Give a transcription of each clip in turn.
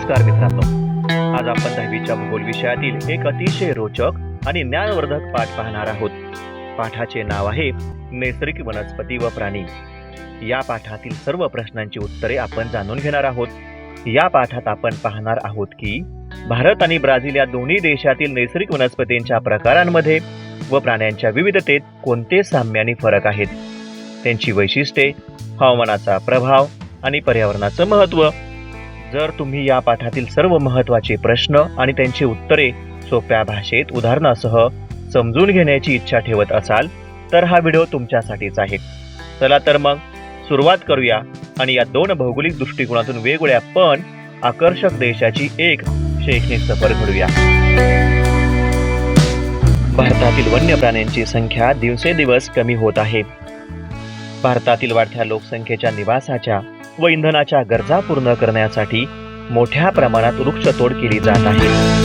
नमस्कार मित्रांनो. आज आपण दहावीच्या भूगोल विषयातील एक अतिशय रोचक आणि ज्ञानवर्धक पाठ पाहणार आहोत. पाठाचे नाव आहे नैसर्गिक वनस्पती व प्राणी. या पाठातील सर्व प्रश्नांची उत्तरे आपण जाणून घेणार आहोत. या पाठात आपण पाहणार आहोत की भारत आणि ब्राझील या दोन्ही देशातील नैसर्गिक वनस्पतींच्या प्रकारांमध्ये व प्राण्यांच्या विविधतेत कोणते साम्य आणि फरक आहेत? त्यांची वैशिष्ट्ये हवामानाचा प्रभाव आणि पर्यावरणाचं महत्त्व जर तुम्ही या पाठातील सर्व महत्त्वाचे प्रश्न आणि त्यांची उत्तरे सोप्या भाषेत उदाहरणासह समजून घेण्याची इच्छा ठेवत असाल तर हा व्हिडिओ तुमच्यासाठीच आहे. चला तर मग सुरुवात करूया आणि या दोन भौगोलिक दृष्टिकोनातून वेगवेगळ्या पण आकर्षक देशाची एक शैक्षणिक सफर घडूया. भारतातील वन्य प्राण्यांची संख्या दिवसेदिवस कमी होत आहे. भारतातील वाढत्या लोकसंख्येच्या निवासाच्या व इंधनाच्या गरजा पूर्ण करण्यासाठी मोठ्या प्रमाणात वृक्षतोड केली जात आहे.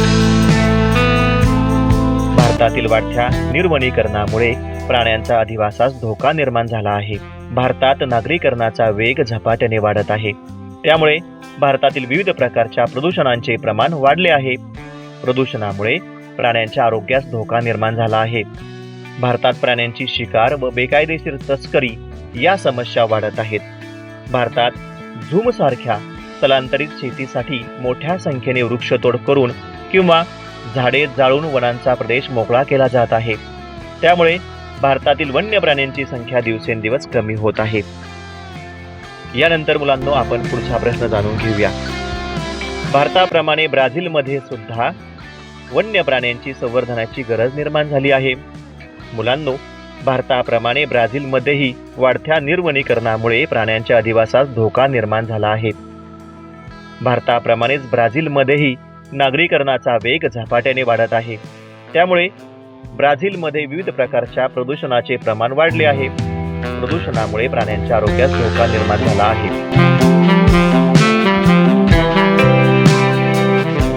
भारतातील वाढत्या निर्वनीकरणामुळे प्राण्यांचा अधिवासास धोका निर्माण झाला आहे. भारतात नागरीकरणाचा वेग झपाट्याने वाढत आहे. त्यामुळे भारतातील विविध प्रकारच्या प्रदूषणांचे प्रमाण वाढले आहे. प्रदूषणामुळे प्राण्यांच्या आरोग्यास धोका निर्माण झाला आहे. भारतात प्राण्यांची शिकार व बेकायदेशीर तस्करी या समस्या वाढत आहेत. भारतात झूम सारख्या स्थलांतरित शेतीसाठी मोठ्या संख्येने वृक्षतोड करून किंवा झाडे जाळून वनांचा प्रदेश मोकळा केला जात आहे. त्यामुळे भारतातील वन्य प्राण्यांची संख्या दिवसेंदिवस कमी होत आहे. यानंतर मुलांनो आपण पुढचा प्रश्न जाणून घेऊया. भारताप्रमाणे ब्राझीलमध्ये सुद्धा वन्य प्राण्यांची संवर्धनाची गरज निर्माण झाली आहे. मुलांनो भारताप्रमाणे ब्राझीलमध्येही वाढत्या निर्वनीकरणामुळे प्राण्यांच्या अधिवासास धोका निर्माण झाला आहे. भारताप्रमाणेच ब्राझीलमध्येही नागरीकरणाचा वेग झपाट्याने वाढत आहे. त्यामुळे ब्राझीलमध्ये विविध प्रकारच्या प्रदूषणाचे प्रमाण वाढले आहे. प्रदूषणामुळे प्राण्यांच्या आरोग्यास धोका निर्माण झाला आहे.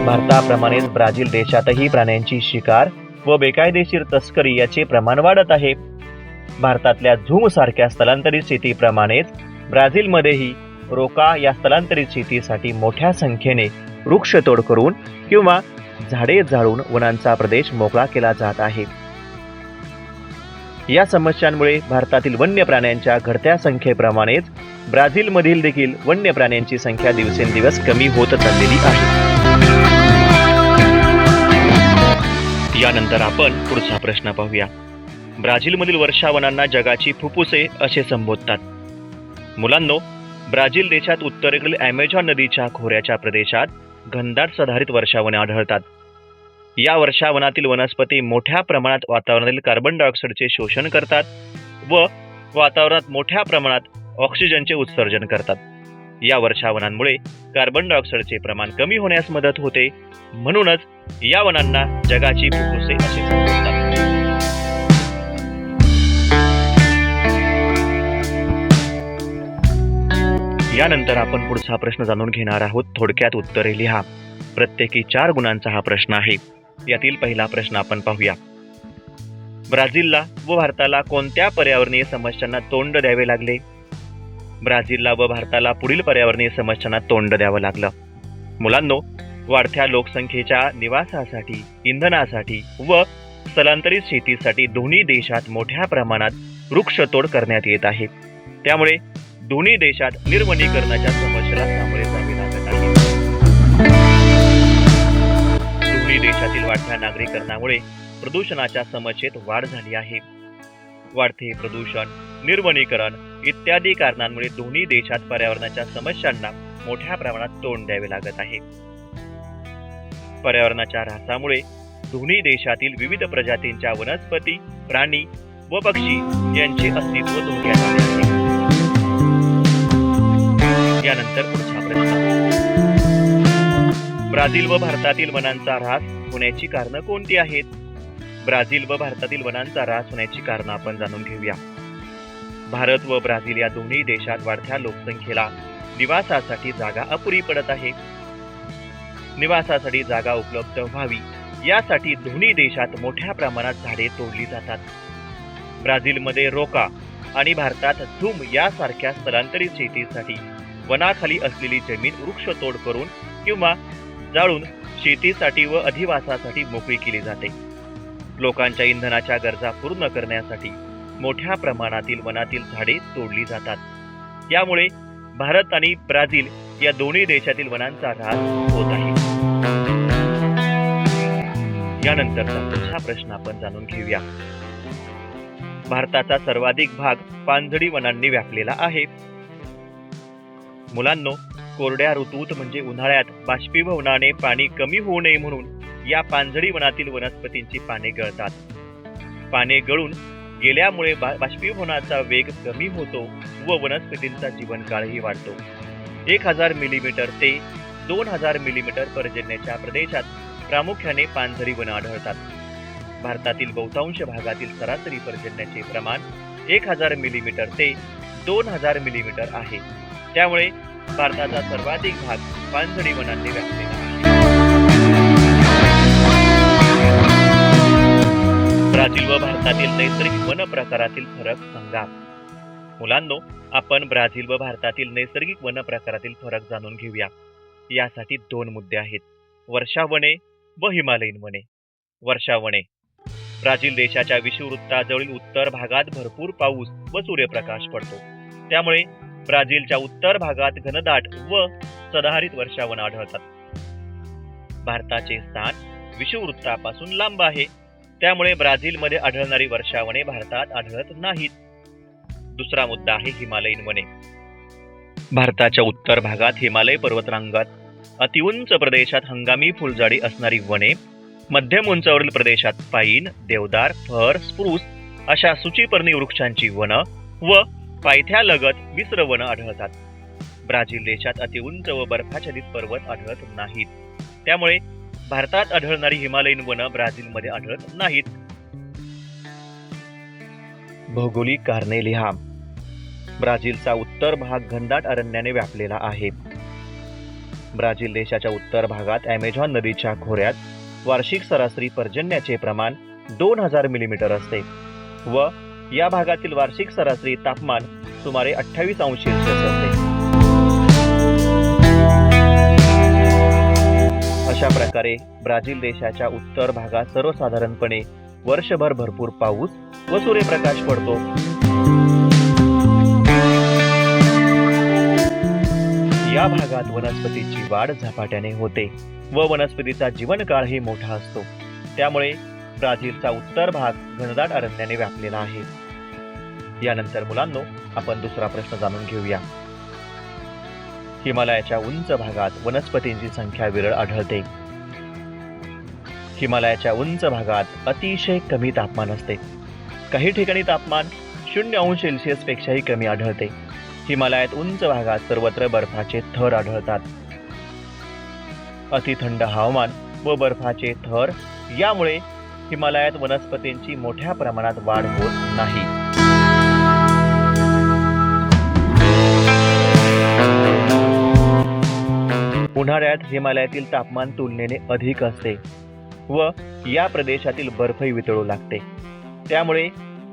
भारताप्रमाणेच ब्राझील देशातही प्राण्यांची शिकार व बेकायदेशीर तस्करी याचे प्रमाण वाढत आहे. भारतातल्या झूम सारख्या स्थलांतरित शेतीप्रमाणेच ब्राझीलमध्येही रोका या स्थलांतरित शेतीसाठी मोठ्या संख्येने वृक्षतोड करून किंवा झाडे जाळून वनांचा प्रदेश मोकळा केला जात आहे. या समस्यांमुळे भारतातील वन्य प्राण्यांच्या घडत्या संख्येप्रमाणेच ब्राझीलमधील देखील वन्य प्राण्यांची संख्या दिवसेंदिवस कमी होत चाललेली आहे. यानंतर आपण पुढचा प्रश्न पाहूया. ब्राझीलमधील वर्षावनांना जगाची फुफ्फुसे असे संबोधतात. मुलांनो ब्राझील देशात उत्तरेकडील ॲमेझॉन नदीच्या खोऱ्याच्या प्रदेशात घनदाट सधारित वर्षावने आढळतात. या वर्षावनातील वनस्पती मोठ्या प्रमाणात वातावरणातील कार्बन डायऑक्साईडचे शोषण करतात व वातावरणात मोठ्या प्रमाणात ऑक्सिजनचे उत्सर्जन करतात. या वर्षावनांमुळे कार्बन डायऑक्साईडचे प्रमाण कमी होण्यास मदत होते म्हणूनच या वनांना जगाची फुफ्फुसे असे संबोधतात. यानंतर आपण पुढचा प्रश्न जाणून घेणार आहोत. थोडक्यात उत्तरे लिहा. प्रत्येकी चार गुणांचा हा प्रश्न आहे. यातील पहिला प्रश्न आपण पाहूया. ब्राझीलला व भारताला कोणत्या पर्यावरणीय समस्यांना तोंड द्यावे लागले? ब्राझीलला व भारताला पुढील पर्यावरणीय समस्यांना तोंड द्यावं लागलं. मुलांनो वाढत्या लोकसंख्येच्या निवासासाठी इंधनासाठी व स्थलांतरित शेतीसाठी दोन्ही देशात मोठ्या प्रमाणात वृक्षतोड करण्यात येत आहे. त्यामुळे दोन्ही देशात निर्वनीकरणाच्या समस्येला सामोरे जावे लागत आहे. दोन्ही देशातील वाढत्या नागरीकरणामुळे प्रदूषणाच्या समस्येत वाढ झाली आहे. वाढते प्रदूषण निर्वनीकरण इत्यादी कारणांमुळे दोन्ही देशात पर्यावरणाच्या समस्यांना मोठ्या प्रमाणात तोंड द्यावे लागत आहे. पर्यावरणाच्या ऱ्हासामुळे दोन्ही देशातील विविध प्रजातींच्या वनस्पती प्राणी व पक्षी यांचे अस्तित्व धोक्यात आले आहे. यानंतर पुढचा प्रश्न ब्राझील व भारतातील वनांचा ऱ्हास होण्याची कारणं कोणती आहेत? ब्राझील व भारतातील वनांचा ऱ्हास होण्याची कारणं आपण जाणून घेऊया. भारत व ब्राझील या दोन्ही देशात वाढत्या लोकसंख्येला निवासासाठी जागा अपुरी पडत आहे. निवासासाठी जागा उपलब्ध व्हावी यासाठी दोन्ही देशात मोठ्या प्रमाणात झाडे तोडली जातात. ब्राझीलमध्ये रोका आणि भारतात झूम यासारख्या स्थलांतरित शेतीसाठी वनाखाली असलेली जमीन वृक्षतोड करून किंवा जाळून शेतीसाठी व अधिवासासाठी मोकळी केली जाते. लोकांच्या इंधनाच्या गरजा पूर्ण करण्यासाठी मोठ्या प्रमाणातील वनातील झाडे तोडली जातात. यामुळे भारत आणि ब्राझील या दोन्ही देशातील वनांचा ऱ्हास होत आहे. यानंतरचा पुढचा प्रश्न आपण जाणून घेऊया. भारताचा सर्वाधिक भाग पानझडी वनांनी व्यापलेला आहे. मुलांनो कोरड्या ऋतूत म्हणजे उन्हाळ्यात बाष्पीभवनाने पाणी कमी होऊ नये म्हणून या पानझडी वनातील वनस्पतींची पाने गळतात. पाने गळून गेल्यामुळे बा- बाष्पीभवनाचा वेग कमी होतो व वनस्पतींचा जीवनकाळही वाढतो. एक हजार मिलीमीटर ते दोन हजार मिलीमीटर पर्जन्याच्या प्रदेशात प्रामुख्याने पानझडी वनं आढळतात. भारतातील बहुतांश भागातील सरासरी पर्जन्याचे प्रमाण एक हजार मिलीमीटर ते दोन हजार मिलीमीटर आहे. त्यामुळे भारताचा सर्वाधिक भाग पानझडी वनांनी व्यापलेला आहे. ब्राझील व भारतातील नैसर्गिक वन प्रकारातील फरक सांगा मुलांनो आपण ब्राझील व भारतातील नैसर्गिक वन प्रकारातील फरक जाणून घेऊया. यासाठी दोन मुद्दे आहेत. वर्षावने व हिमालयीन वने वर्षावने ब्राझील देशाच्या विषुववृत्ताजवळील उत्तर भागात भरपूर पाऊस व सूर्यप्रकाश पडतो. त्यामुळे ब्राझीलच्या उत्तर भागात घनदाट व सदाहरित वर्षावन आढळतात. भारताचे स्थान विषुववृत्तापासून लांब आहे. त्यामुळे ब्राझीलमध्ये आढळणारी वर्षावने भारतात आढळत नाहीत. दुसरा मुद्दा आहे हिमालयीन वने. भारताच्या उत्तर भागात हिमालय पर्वतरांगात अतिउंच प्रदेशात हंगामी फुलझाडी असणारी वने मध्यम उंचावरील प्रदेशात पाईन देवदार फर स्प्रूस अशा सुचीपर्णी वृक्षांची वनं व पायथ्यालगत विसरवण आढळतात. ब्राझील देशात अतिउंच व बर्फाच्छादित पर्वत आढळत नाहीत. त्यामुळे भारतात आढळणारी हिमालयीन वनं ब्राझीलमध्ये आढळत नाहीत. भौगोलिक कारणे लिहा. ब्राझीलचा उत्तर भाग घनदाट अरण्याने व्यापलेला आहे. ब्राझील देशाच्या उत्तर भागात ॲमेझॉन नदीच्या खोऱ्यात वार्षिक सरासरी पर्जन्याचे प्रमाण दोन हजार मिलीमीटर असते व या भागातील वार्षिक सरासरी तापमान सुमारे अठ्ठावीस अंश सेल्सिअस असते. अशा प्रकारे ब्राझील देशाच्या उत्तर भागात सर्वसाधारणपणे वर्षभर भरपूर पाऊस व सूर्यप्रकाश पडतो. या भागात वनस्पतीची वाढ झपाट्याने होते व वनस्पतीचा जीवनकाळही मोठा असतो. त्यामुळे ब्राझीलचा उत्तर भाग घनदाट अरण्याने व्यापलेला आहे. यानंतर मुलांनो आपण दुसरा प्रश्न जाणून घेऊया. हिमालयाच्या उंच भागात वनस्पतींची संख्या विरळ आढळते. हिमालयाच्या उंच भागात अतिशय कमी तापमान असते. काही ठिकाणी तापमान शून्य अंश सेल्सिअस पेक्षाही कमी आढळते. हिमालयात उंच भागात सर्वत्र बर्फाचे थर आढळतात. अतिथंड हवामान व बर्फाचे थर यामुळे हिमालयात वनस्पतींची मोठ्या प्रमाणात वाढ होत नाही. उन्हाळ्यात हिमालयातील तापमान तुलनेने अधिक असते व या प्रदेशातील बर्फही वितळू लागते. त्यामुळे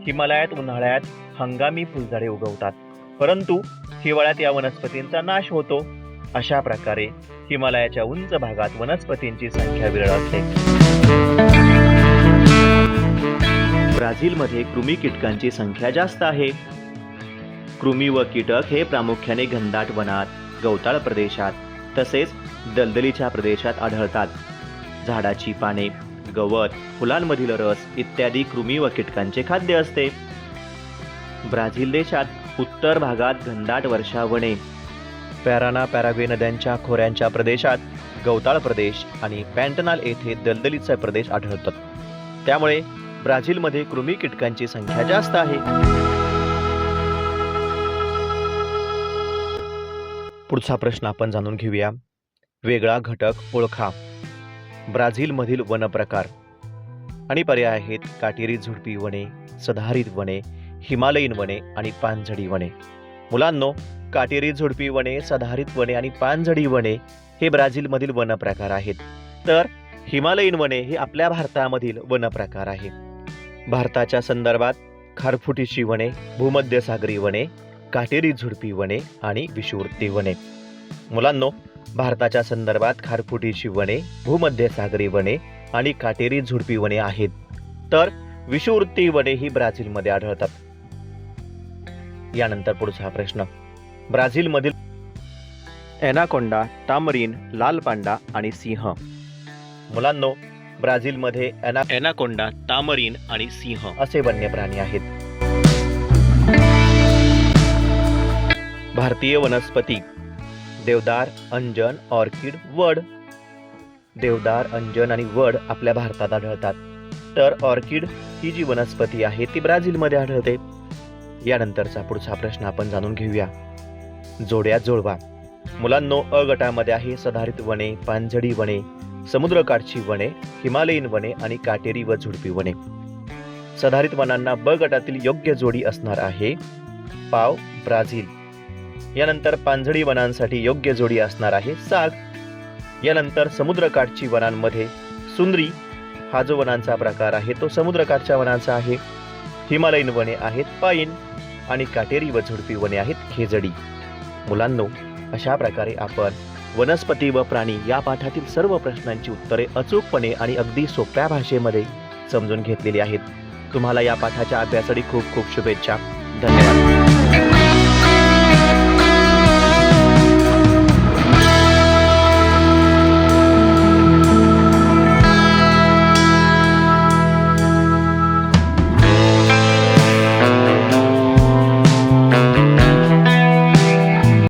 हिमालयात उन्हाळ्यात हंगामी फुलझाडे उगवतात. परंतु हिवाळ्यात या वनस्पतींचा नाश होतो. अशा प्रकारे हिमालयाच्या उंच भागात वनस्पतींची संख्या विरळ असते. ब्राझीलमध्ये कृमी कीटकांची संख्या जास्त आहे. कृमी व कीटक हे प्रामुख्याने घनदाट वनात गवताळ प्रदेशात तसेच दलदलीच्या प्रदेशात आढळतात. झाडाची पाने गवत फुलांमधील रस इत्यादी कृमी व कीटकांचे खाद्य असते. ब्राझील देशात उत्तर भागात घनदाट वर्षावणे पॅराना पॅराग्वे नद्यांच्या खोऱ्यांच्या प्रदेशात गवताळ प्रदेश आणि पॅन्टनाल येथे दलदलीचा प्रदेश आढळतात. त्यामुळे ब्राझीलमध्ये कृमी कीटकांची संख्या जास्त आहे. पुढचा प्रश्न आपण जाणून घेऊया. वेगळा घटक ओळखा. ब्राझीलमधील वनप्रकार आणि पर्याय आहेत काटेरी झुडपी वने सदाहरित वने हिमालयीन वने आणि पानझडी वने मुलांनो काटेरी झुडपी वने सदाहरित वने आणि पानझडी वने हे ब्राझीलमधील वनप्रकार आहेत. तर हिमालयीन वने हे आपल्या भारतामधील वनप्रकार आहेत. भारताच्या संदर्भात खारफुटीची वने भूमध्यसागरी वने काटेरी झुडपी वने आणि विषुवृत्ती वने मुलांनो भारताच्या संदर्भात खारफुटीची वने भूमध्यसागरी वने आणि काटेरी झुडपी वने आहेत. तर विषुवृत्ती वने ही ब्राझीलमध्ये आढळतात. यानंतर पुढचा प्रश्न. ब्राझीलमधील एनाकोंडा तामरीन लाल पांडा आणि सिंह. मुलांनो ब्राझीलमध्ये एना एनाकोंडा तामरीन आणि सिंह. असे वन्य प्राणी आहेत. भारतीय वनस्पती. देवदार अंजन ऑर्किड वड. देवदार अंजन आणि वड आपल्या भारतात आढळतात. तर ऑर्किड ही जी वनस्पती आहे ती ब्राझीलमध्ये आढळते. यानंतरचा पुढचा प्रश्न आपण जाणून घेऊया. जोड्या जुळवा. मुलांनो अ गटामध्ये आहे सदाहरित वने पानझडी वने. समुद्रकाठची वने हिमालयीन वने आणि काटेरी व झुडपी वने सधारित वनांना ब गटातील योग्य जोडी असणार आहे. पाव ब्राझील. यानंतर पानझडी वनांसाठी योग्य जोडी असणार आहे साग. यानंतर समुद्रकाठची वनांमध्ये सुंदरी. हा जो वनांचा प्रकार आहे तो समुद्रकाठच्या वनांचा आहे. हिमालयीन वने आहेत पाईन आणि काटेरी व झुडपी वने आहेत खेजडी. मुलांनो अशा प्रकारे आपण वनस्पती व प्राणी या पाठातील सर्व प्रश्नांची उत्तरे अचूकपणे आणि अगदी सोप्या भाषेमध्ये समजून घेतलेली आहेत. तुम्हाला या पाठाच्या अभ्यासाठी खूप खूप शुभेच्छा. धन्यवाद.